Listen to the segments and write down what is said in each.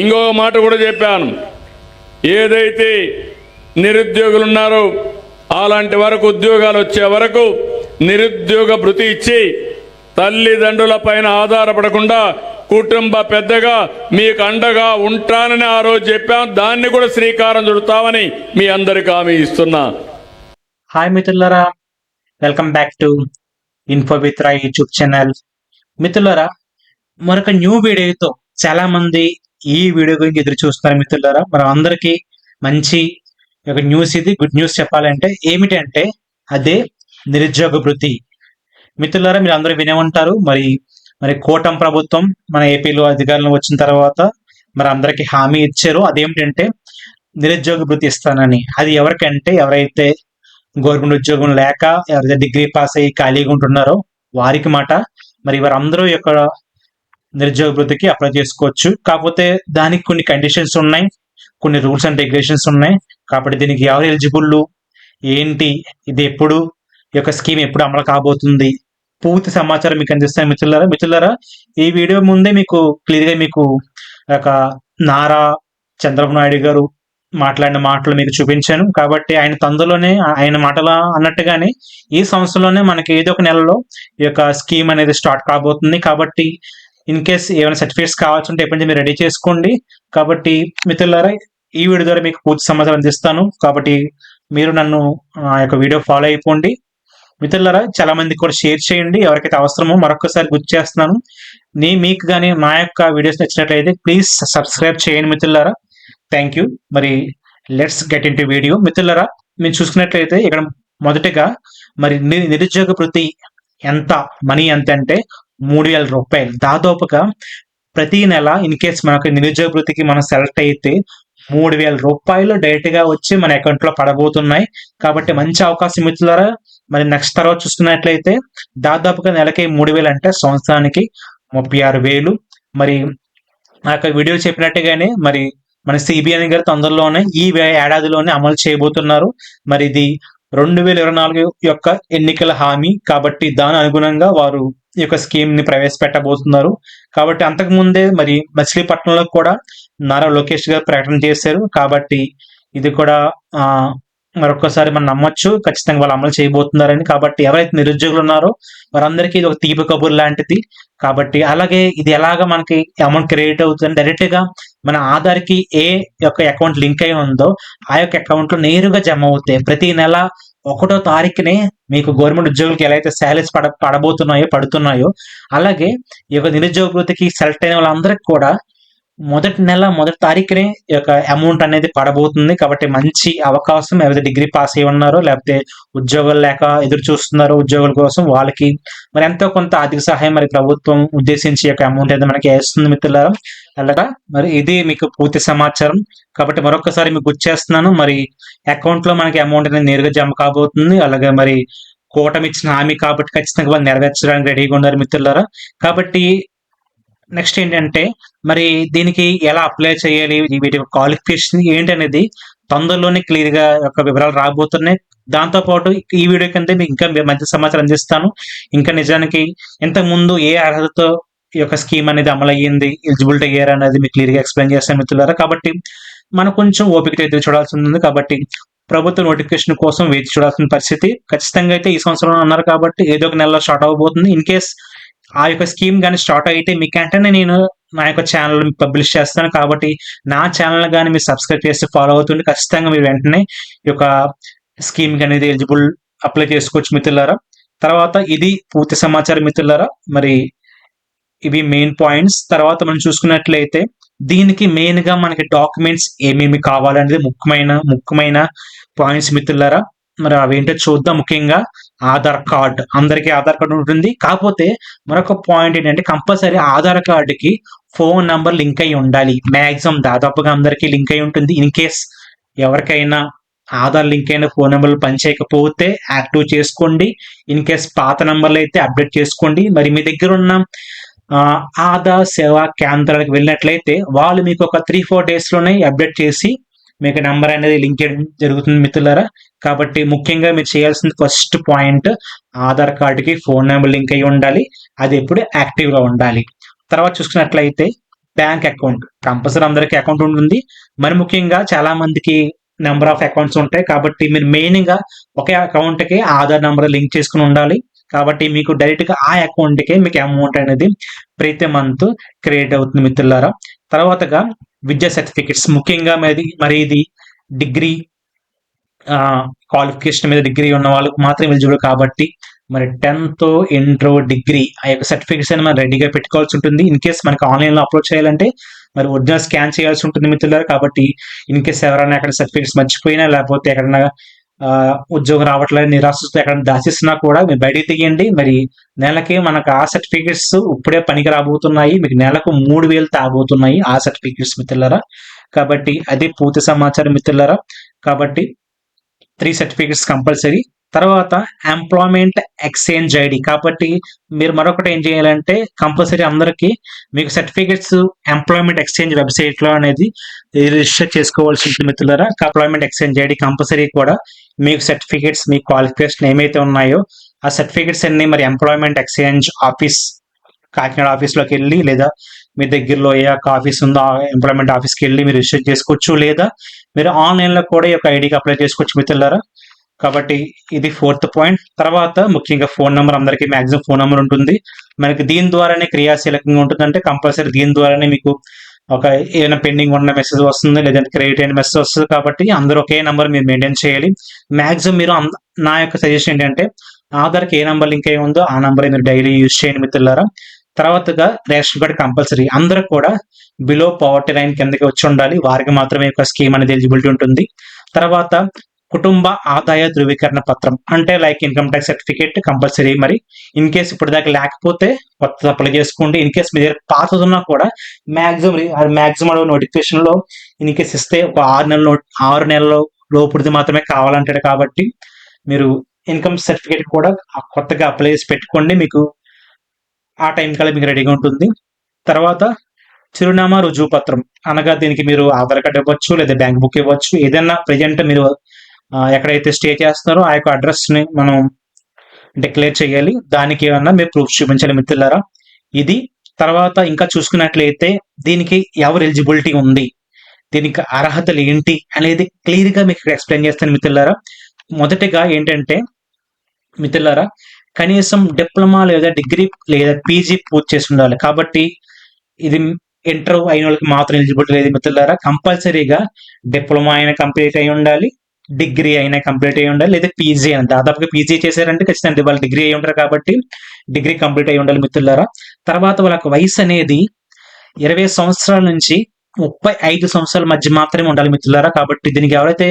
ఇంకో మాట కూడా చెప్పాను. ఏదైతే నిరుద్యోగులు ఉన్నారో అలాంటి వరకు ఉద్యోగాలు వచ్చే వరకు నిరుద్యోగ భృతి ఇచ్చి తల్లిదండ్రుల పైన ఆధారపడకుండా కుటుంబ పెద్దగా మీకు అండగా ఉంటానని ఆ రోజు చెప్పాం దాన్ని కూడా శ్రీకారం చుడతామని మీ అందరికి హామీ ఇస్తున్నా. హాయ్ మిత్రులారా వెల్కమ్ బ్యాక్ టు ఇన్ఫోబిత్రా యూట్యూబ్ ఛానల్ మిత్రులారా మరొక న్యూ వీడియోతో చాలా మంది ఈ వీడియో గురించి ఎదురు చూస్తున్నారు మిత్రులారా మనం అందరికీ మంచి ఒక న్యూస్ ఇది. గుడ్ న్యూస్ చెప్పాలంటే ఏమిటంటే అదే నిరుద్యోగ భృతి మిత్రులారా మీరు అందరూ వినే ఉంటారు. మరి మరి కూటం ప్రభుత్వం మన ఏపీలో అధికారంలో వచ్చిన తర్వాత మరి అందరికి హామీ ఇచ్చారు. అదేమిటంటే నిరుద్యోగ భృతి ఇస్తానని. అది ఎవరికంటే ఎవరైతే గవర్నమెంట్ ఉద్యోగం లేక ఎవరైతే డిగ్రీ పాస్ అయ్యి ఖాళీగా ఉంటున్నారో వారికి మాట. మరి వారందరూ యొక్క నిరుద్యోగ వృత్తికి అప్లై చేసుకోవచ్చు. కాకపోతే దానికి కొన్ని కండిషన్స్ ఉన్నాయి. కొన్ని రూల్స్ అండ్ రెగ్యులేషన్స్ ఉన్నాయి. కాబట్టి దీనికి ఎవరు ఎలిజిబుల్ ఏంటి? ఇది ఎప్పుడు? ఈ యొక్క స్కీమ్ ఎప్పుడు అమలు కాబోతుంది? పూర్తి సమాచారం మీకు అందిస్తాను మిత్రులారా. మిత్రులారా ఈ వీడియో ముందే మీకు క్లియర్గా మీకు ఒక నారా చంద్రబాబు నాయుడు గారు మాట్లాడిన మాటలు మీకు చూపించాను. కాబట్టి ఆయన తొందరలోనే ఆయన మాటల అన్నట్టుగానే ఈ సంవత్సరంలోనే మనకి ఏదో ఒక నెలలో ఈ యొక్క స్కీమ్ అనేది స్టార్ట్ కాబోతుంది. కాబట్టి ఇన్ కేస్ ఏమైనా సర్టిఫికేట్స్ కావాల్సి ఉంటే ఎప్పటి నుంచి మీరు రెడీ చేసుకోండి. కాబట్టి మిత్రులారా ఈ వీడియో ద్వారా మీకు పూర్తి సమాచారం అందిస్తాను. కాబట్టి మీరు నన్ను ఆ యొక్క వీడియో ఫాలో అయిపోండి. మిత్రులారా చాలా మందికి కూడా షేర్ చేయండి. ఎవరికైతే అవసరమో మరొకసారి గుర్తు చేస్తున్నాను. నేను మీకు కానీ మా యొక్క వీడియోస్ నచ్చినట్లయితే ప్లీజ్ సబ్స్క్రైబ్ చేయండి మిత్రులారా. థ్యాంక్ యూ మరి let's get into video మిత్రులారా మీరు చూసుకున్నట్లయితే ఇక్కడ మొదటగా మరి నిరుద్యోగ వృత్తి ఎంత మనీ ఎంత అంటే మూడు వేల రూపాయలు. దాదాపుగా ప్రతి నెల ఇన్ కేస్ మనకు నిరుద్యోగ వృత్తికి మనం సెలెక్ట్ అయితే మూడు వేల రూపాయలు డైరెక్ట్గా వచ్చి మన అకౌంట్లో పడబోతున్నాయి. కాబట్టి మంచి అవకాశం ఇచ్చారా మరి నెక్స్ట్ తర్వాత చూసుకున్నట్లయితే దాదాపుగా నెలకి మూడు వేలు అంటే సంవత్సరానికి ముప్పై ఆరు వేలు. మరి ఆ యొక్క వీడియో చెప్పినట్టుగానే మరి మన సిబిఐ గారు తొందరలోనే ఈ ఏడాదిలోనే అమలు చేయబోతున్నారు. మరి ఇది రెండు వేల ఇరవై నాలుగు యొక్క ఎన్నికల హామీ కాబట్టి దాని అనుగుణంగా వారు ఈ యొక్క స్కీమ్ని ప్రవేశపెట్టబోతున్నారు. కాబట్టి అంతకు ముందే మరి మచిలీపట్నంలో కూడా నారా లోకేష్ గారు ప్రకటన చేశారు. కాబట్టి ఇది కూడా ఆ మరొకసారి మనం నమ్మొచ్చు. ఖచ్చితంగా వాళ్ళు అమలు చేయబోతున్నారని. కాబట్టి ఎవరైతే నిరుద్యోగులు ఉన్నారో వారందరికీ ఇది ఒక తీపి కబుర్ లాంటిది. కాబట్టి అలాగే ఇది ఎలాగ మనకి అమౌంట్ క్రియేట్ అవుతుంది డైరెక్ట్గా మన ఆధార్కి ఏ యొక్క అకౌంట్ లింక్ అయి ఉందో ఆ యొక్క అకౌంట్లో నేరుగా జమ అవుతాయి. ప్రతి నెల ఒకటో తారీఖునే మీకు గవర్నమెంట్ ఉద్యోగులకి ఎలా అయితే శాలరీస్ పడ పడబోతున్నాయో పడుతున్నాయో అలాగే ఈ యొక్క నిరుద్యోగ వృత్తికి సెలెక్ట్ అయిన వాళ్ళందరికీ కూడా మొదటి నెల మొదటి తారీఖునే ఈ యొక్క అమౌంట్ అనేది పడబోతుంది. కాబట్టి మంచి అవకాశం ఎవరైతే డిగ్రీ పాస్ అయి ఉన్నారో లేకపోతే ఉద్యోగాలు లేక ఎదురు చూస్తున్నారో ఉద్యోగుల కోసం వాళ్ళకి మరి ఎంతో కొంత ఆర్థిక సహాయం మరి ప్రభుత్వం ఉద్దేశించి యొక్క అమౌంట్ అయితే మనకి వేస్తుంది మిత్రులారా. అలాగా మరి ఇది మీకు పూర్తి సమాచారం. కాబట్టి మరొకసారి మీకు గుర్తు చేస్తున్నాను మరి అకౌంట్లో మనకి అమౌంట్ అనేది నేరుగా జమ కాబోతుంది. అలాగే మరి కూటమి ఇచ్చిన హామీ కాబట్టి ఖచ్చితంగా వాళ్ళు నెరవేర్చడానికి రెడీగా ఉన్నారు మిత్రులారా. కాబట్టి నెక్స్ట్ ఏంటంటే మరి దీనికి ఎలా అప్లై చేయాలి? వీటి క్వాలిఫికేషన్ ఏంటి అనేది తొందరలోనే క్లియర్గా యొక్క వివరాలు రాబోతున్నాయి. దాంతో పాటు ఈ వీడియో కింద మీకు ఇంకా మంచి సమాచారం అందిస్తాను. ఇంకా నిజానికి ఇంతకు ముందు ఏ అర్హతతో ఈ యొక్క స్కీమ్ అనేది అమలయ్యింది ఎలిజిబిలిటీ అయ్యారు అనేది మీకు క్లియర్గా ఎక్స్ప్లెయిన్ చేస్తాను మిత్రులారా. కాబట్టి మనం కొంచెం ఓపిక ఎదురు చూడాల్సి ఉంది. కాబట్టి ప్రభుత్వ నోటిఫికేషన్ కోసం వేచి చూడాల్సిన పరిస్థితి ఖచ్చితంగా అయితే ఈ సంవత్సరం అన్నారు కాబట్టి ఏదో ఒక నెలలో స్టార్ట్ అవ్వబోతుంది. ఇన్ కేస్ ఆ యొక్క స్కీమ్ కానీ స్టార్ట్ అయితే మీకు వెంటనే నేను నా యొక్క ఛానల్ పబ్లిష్ చేస్తాను. కాబట్టి నా ఛానల్ కానీ మీరు సబ్స్క్రైబ్ చేస్తే ఫాలో అవుతుంది ఖచ్చితంగా మీరు వెంటనే ఈ యొక్క స్కీమ్ అనేది ఎలిజిబుల్ అప్లై చేసుకోవచ్చు మిత్రులారా. తర్వాత ఇది పూర్తి సమాచారం మిత్రులారా మరి ఇవి మెయిన్ పాయింట్స్ తర్వాత మనం చూసుకున్నట్లయితే దీనికి మెయిన్గా మనకి డాక్యుమెంట్స్ ఏమేమి కావాలనేది ముఖ్యమైన ముఖ్యమైన పాయింట్స్ మిత్రులారా. మరి అవేంటో చూద్దాం ముఖ్యంగా. ఆధార్ కార్డ్ అందరికీ ఆధార్ కార్డు ఉంటుంది. కాకపోతే మరొక పాయింట్ ఏంటంటే కంపల్సరీ ఆధార్ కార్డుకి ఫోన్ నంబర్ లింక్ అయి ఉండాలి. మ్యాక్సిమం దాదాపుగా అందరికీ లింక్ అయి ఉంటుంది. ఇన్ కేస్ ఎవరికైనా ఆధార్ లింక్ అయిన ఫోన్ నెంబర్లు పనిచేయకపోతే యాక్టివ్ చేసుకోండి. ఇన్ కేస్ పాత నంబర్లు అయితే అప్డేట్ చేసుకోండి. మరి మీ దగ్గర ఉన్న ఆధార్ సేవా కేంద్రాలకు వెళ్ళినట్లయితే వాళ్ళు మీకు ఒక త్రీ ఫోర్ డేస్లోనే అప్డేట్ చేసి మీకు నెంబర్ అనేది లింక్ చేయడం జరుగుతుంది మిత్రులారా. కాబట్టి ముఖ్యంగా మీరు చేయాల్సిన ఫస్ట్ పాయింట్ ఆధార్ కార్డుకి ఫోన్ నెంబర్ లింక్ అయి ఉండాలి. అది ఎప్పుడు యాక్టివ్గా ఉండాలి. తర్వాత చూసుకున్నట్లయితే బ్యాంక్ అకౌంట్ కంపల్సరీ అందరికీ అకౌంట్ ఉంటుంది. మరి ముఖ్యంగా చాలా మందికి నెంబర్ ఆఫ్ అకౌంట్స్ ఉంటాయి. కాబట్టి మీరు మెయిన్గా ఒకే అకౌంట్కి ఆధార్ నెంబర్ లింక్ చేసుకుని ఉండాలి. కాబట్టి మీకు డైరెక్ట్గా ఆ అకౌంట్కే మీకు అమౌంట్ అనేది ప్రతి మంత్ క్రియేట్ అవుతుంది మిత్రులారా. తర్వాతగా విద్యా సర్టిఫికెట్స్ ముఖ్యంగా మరి మరి ఇది డిగ్రీ క్వాలిఫికేషన్ మీద డిగ్రీ ఉన్న వాళ్ళకి మాత్రం ఎలిజిబుల్ కాబట్టి మరి టెన్త్ ఇంట్రో డిగ్రీ ఆ యొక్క సర్టిఫికేట్స్ అని మనం రెడీగా పెట్టుకోవాల్సి ఉంటుంది. ఇన్ కేస్ మనకి ఆన్లైన్లో అప్లోడ్ చేయాలంటే మరి ఒరిజినల్ స్కాన్ చేయాల్సి ఉంటుంది మిత్రులారు. కాబట్టి ఇన్ కేస్ ఎవరైనా అక్కడ సర్టిఫికేట్స్ మర్చిపోయినా లేకపోతే ఎక్కడైనా ఉద్యోగం రావట్లేదు నిరాశతో ఎక్కడ దాచిస్తున్నా కూడా మీరు బయటికి తీయండి మరి నెలకి మనకు ఆ సర్టిఫికేట్స్ ఇప్పుడే పనికి రాబోతున్నాయి. మీకు నెలకు మూడు వేలు తాగబోతున్నాయి ఆ సర్టిఫికేట్స్ మిత్రులారా. కాబట్టి అది పూర్తి సమాచారం మిత్రులారా. కాబట్టి త్రీ సర్టిఫికేట్స్ కంపల్సరీ తర్వాత ఎంప్లాయ్మెంట్ ఎక్స్చేంజ్ ఐడి కాబట్టి మీరు మరొకటి ఏం చేయాలంటే కంపల్సరీ అందరికీ మీకు సర్టిఫికెట్స్ ఎంప్లాయ్మెంట్ ఎక్స్చేంజ్ వెబ్సైట్లో అనేది రిజిస్టర్ చేసుకోవాల్సి ఉంటుంది మిత్రులరా ఎంప్లాయ్మెంట్ ఎక్స్చేంజ్ ఐడి కంపల్సరీ కూడా మీకు సర్టిఫికేట్స్ మీ క్వాలిఫికేషన్ ఏమైతే ఉన్నాయో ఆ సర్టిఫికేట్స్ అన్ని మరి ఎంప్లాయ్మెంట్ ఎక్స్చేంజ్ ఆఫీస్ కాకినాడ ఆఫీస్లోకి వెళ్ళి లేదా మీ దగ్గరలో ఏ ఆఫీస్ ఉందో ఆ ఎంప్లాయ్మెంట్ ఆఫీస్కి వెళ్ళి మీరు రిజిస్టర్ చేసుకోవచ్చు లేదా మీరు ఆన్లైన్లో కూడా ఈ యొక్క ఐడికి అప్లై చేసుకోవచ్చు మిత్రులారా. కాబట్టి ఇది ఫోర్త్ పాయింట్ తర్వాత ముఖ్యంగా ఫోన్ నెంబర్ అందరికీ మాక్సిమం ఫోన్ నెంబర్ ఉంటుంది. మనకి దీని ద్వారానే క్రియాశీలకంగా ఉంటుందంటే కంపల్సరీ దీని ద్వారానే మీకు ఒక ఏదైనా పెండింగ్ ఉన్న మెసేజ్ వస్తుంది లేదంటే క్రెడిట్ అయిన మెసేజ్ వస్తుంది కాబట్టి అందరూ ఒకే నెంబర్ మీరు మెయింటైన్ చేయాలి. మాక్సిమం మీరు అంద- నా యొక్క సజెషన్ ఏంటంటే ఆధార్కి ఏ నెంబర్ లింక్ అయి ఉందో ఆ నెంబర్ మీరు డైలీ యూజ్ చేయండి మిత్రులారా. తర్వాతగా రేషన్ కార్డ్ కంపల్సరీ. అందరూ కూడా బిలో పవర్టీ లైన్ కిందకి వచ్చి ఉండాలి. వారికి మాత్రమే యొక్క స్కీమ్ అనేది ఎలిజిబిలిటీ ఉంటుంది. తర్వాత కుటుంబ ఆదాయ ధృవీకరణ పత్రం. అంటే like income tax certificate compulsory మరి ఇన్ కేస్ ఇప్పటిదాకా దాకా లేకపోతే కొత్త అప్లై చేసుకోండి. ఇన్ కేస్ మీ దగ్గర పాతది ఉన్నా కూడా మాక్సిమం మాక్సిమం నోటిఫికేషన్లో ఇన్ కేస్ ఇస్తే ఒక ఆరు నెలలు ఆరు నెలల లోపుడిది మాత్రమే కావాలంటాడు కాబట్టి మీరు ఇన్కమ్ సర్టిఫికేట్ కూడా కొత్తగా అప్లై చేసి పెట్టుకోండి. మీకు ఆ టైం కల్లా మీకు రెడీగా ఉంటుంది. తర్వాత చిరునామా రుజువు పత్రం అనగా దీనికి మీరు ఆధార్ కార్డ్ ఇవ్వచ్చు లేదా బ్యాంక్ బుక్ ఇవ్వచ్చు. ఏదైనా ప్రజెంట్ మీరు ఎక్కడైతే స్టే చేస్తున్నారో ఆ యొక్క అడ్రస్ని మనం డిక్లేర్ చేయాలి. దానికి ఏమన్నా మీరు ప్రూఫ్ చూపించాలి మిత్రులారా. ఇది తర్వాత ఇంకా చూసుకున్నట్లయితే దీనికి ఎవరు ఎలిజిబిలిటీ ఉంది? దీనికి అర్హతలు ఏంటి అనేది క్లియర్గా మీకు ఎక్స్ప్లెయిన్ చేస్తాను మిత్రులారా. మొదటిగా ఏంటంటే మిత్రులారా కనీసం డిప్లొమా లేదా డిగ్రీ లేదా పీజీ పూర్తి చేసి ఉండాలి. కాబట్టి ఇది ఇంటర్ అయిన వాళ్ళకి మాత్రం ఎలిజిబిలిటీ లేదు మిత్రులారా. కంపల్సరీగా డిప్లొమా అయినా కంప్లీట్ అయి ఉండాలి డిగ్రీ అయినా కంప్లీట్ అయి ఉండాలి లేదా పీజీ అయినా. దాదాపుగా పీజీ చేశారంటే ఖచ్చితంగా వాళ్ళు డిగ్రీ అయి ఉంటారు కాబట్టి డిగ్రీ కంప్లీట్ అయి ఉండాలి మిత్రులారా. తర్వాత వాళ్ళకి వయసు అనేది ఇరవై సంవత్సరాల నుంచి ముప్పై ఐదు సంవత్సరాల మధ్య మాత్రమే ఉండాలి మిత్రులారా. కాబట్టి దీనికి ఎవరైతే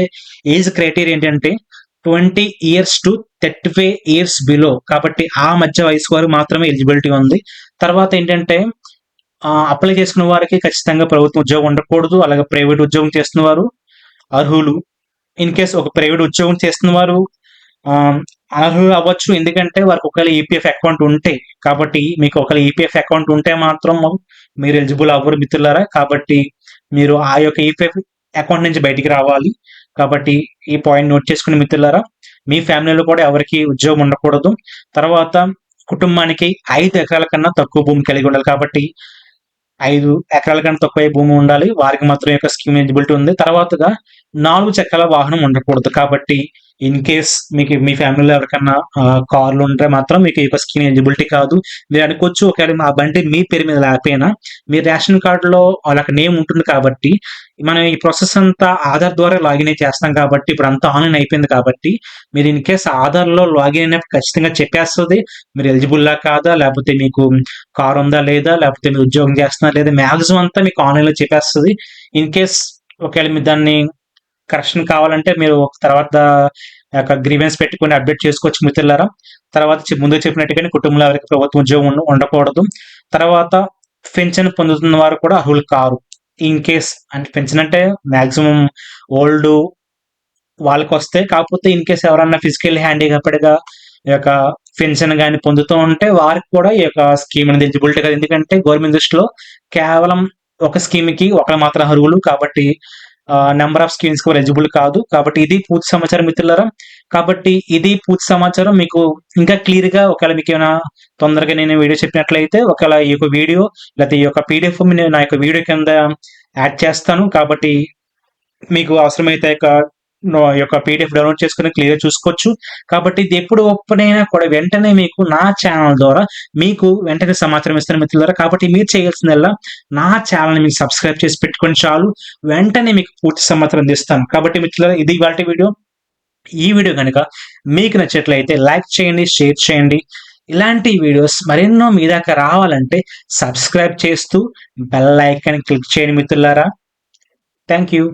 ఏజ్ క్రైటీరియా ఏంటంటే twenty years to thirty five years below. కాబట్టి ఆ మధ్య వయసు వారు మాత్రమే ఎలిజిబిలిటీ ఉంది. తర్వాత ఏంటంటే అప్లై చేసుకున్న వారికి ఖచ్చితంగా ప్రభుత్వ ఉద్యోగం ఉండకూడదు. అలాగే ప్రైవేట్ ఉద్యోగం చేస్తున్న వారు అర్హులు. ఇన్ కేస్ ఒక ప్రైవేట్ ఉద్యోగం చేస్తున్న వారు అర్హులు అవ్వచ్చు. ఎందుకంటే వారికి ఒకవేళ ఈపీఎఫ్ అకౌంట్ ఉంటే కాబట్టి మీకు ఒకవేళ ఈపీఎఫ్ అకౌంట్ ఉంటే మాత్రం మీరు ఎలిజిబుల్ అవ్వరు మిత్రులారా. కాబట్టి మీరు ఆ యొక్క ఈపీఎఫ్ అకౌంట్ నుంచి బయటికి రావాలి. కాబట్టి ఈ పాయింట్ నోట్ చేసుకుని మిత్రులారా మీ ఫ్యామిలీలో కూడా ఎవరికి ఉద్యోగం ఉండకూడదు. తర్వాత కుటుంబానికి ఐదు ఎకరాల కన్నా తక్కువ భూమి కలిగి ఉండాలి. కాబట్టి ఐదు ఎకరాల కన్నా తక్కువ భూమి ఉండాలి. వారికి మాత్రం యొక్క స్కీమ్ ఎలిజిబిలిటీ ఉంది. తర్వాతగా నాలుగు చక్రాల వాహనం ఉండకూడదు. కాబట్టి ఇన్ కేస్ మీకు మీ ఫ్యామిలీలో ఎవరికన్నా కార్లు ఉంటే మాత్రం మీకు ఈ స్కీమ్ ఎలిజిబిలిటీ కాదు. మీరు అనుకోవచ్చు ఒకవేళ ఆ బండి మీ పేరు మీద లేకపోయినా మీ రేషన్ కార్డులో వాళ్ళకి నేమ్ ఉంటుంది కాబట్టి మనం ఈ ప్రాసెస్ అంతా ఆధార్ ద్వారా లాగిన్ అయి చేస్తాం కాబట్టి ఇప్పుడు అంతా ఆన్లైన్ అయిపోయింది కాబట్టి మీరు ఇన్ కేస్ ఆధార్లో లాగిన్ అయినప్పుడు ఖచ్చితంగా చెప్పేస్తుంది. మీరు ఎలిజిబుల్లా కాదా? లేకపోతే మీకు కార్ ఉందా లేదా? లేకపోతే మీరు ఉద్యోగం చేస్తున్నా లేదా? మ్యాక్సిమం అంతా మీకు ఆన్లైన్లో చెప్పేస్తుంది. ఇన్ కేస్ ఒకవేళ మీరు దాన్ని కరెక్షన్ కావాలంటే మీరు ఒక తర్వాత యొక్క గ్రీవెన్స్ పెట్టుకుని అప్డేట్ చేసుకోవచ్చు మిత్రులారా. తర్వాత ముందు చెప్పినట్టుగానే కుటుంబంలో ఎవరికి ప్రభుత్వ ఉద్యోగం ఉండకూడదు. తర్వాత పెన్షన్ పొందుతున్న వారు కూడా అర్హులు కారు. ఇన్ కేస్ అంటే పెన్షన్ అంటే మాక్సిమం ఓల్డ్ వాళ్ళకి వస్తే కాకపోతే ఇన్ కేస్ ఎవరన్నా ఫిజికల్ హ్యాండిక్యాప్డ్గా ఈ యొక్క పెన్షన్ కానీ పొందుతూ ఉంటే వారికి కూడా ఈ యొక్క స్కీమ్ అనేది ఎలిజిబిలిటీ కదా. ఎందుకంటే గవర్నమెంట్ దృష్టిలో కేవలం ఒక స్కీమ్కి ఒకరు మాత్రం అర్హులు. కాబట్టి నెంబర్ ఆఫ్ స్కీమ్స్ కూడా ఎలిజిబుల్ కాదు. కాబట్టి ఇది పూర్తి సమాచారం మిత్రులారా. కాబట్టి ఇది పూర్తి సమాచారం. మీకు ఇంకా క్లియర్గా ఒకవేళ మీకు ఏమైనా తొందరగా నేను వీడియో చెప్పినట్లయితే ఒకవేళ ఈ యొక్క వీడియో లేకపోతే ఈ యొక్క పీడిఎఫ్ నేను నా యొక్క వీడియో కింద యాడ్ చేస్తాను. కాబట్టి మీకు అవసరమైతే యొక్క పీడిఎఫ్ డౌన్లోడ్ చేసుకుని క్లియర్ చూసుకోవచ్చు. కాబట్టి ఇది ఎప్పుడు ఓపెన్ అయినా కూడా వెంటనే మీకు నా ఛానల్ ద్వారా మీకు వెంటనే సమాచారం ఇస్తాను మిత్రులారా. కాబట్టి మీరు చేయాల్సిందల్లా నా ఛానల్ మీకు సబ్స్క్రైబ్ చేసి పెట్టుకొని చాలు. వెంటనే మీకు పూర్తి సమాచారం అందిస్తాను. కాబట్టి మిత్రులారా ఇది ఇవాళ వీడియో. ఈ వీడియో కనుక మీకు నచ్చట్లయితే లైక్ చేయండి షేర్ చేయండి. ఇలాంటి వీడియోస్ మరెన్నో మీ దాకా రావాలంటే సబ్స్క్రైబ్ చేస్తూ బెల్ ఐకాన్ క్లిక్ చేయండి మిత్రులారా. Thank you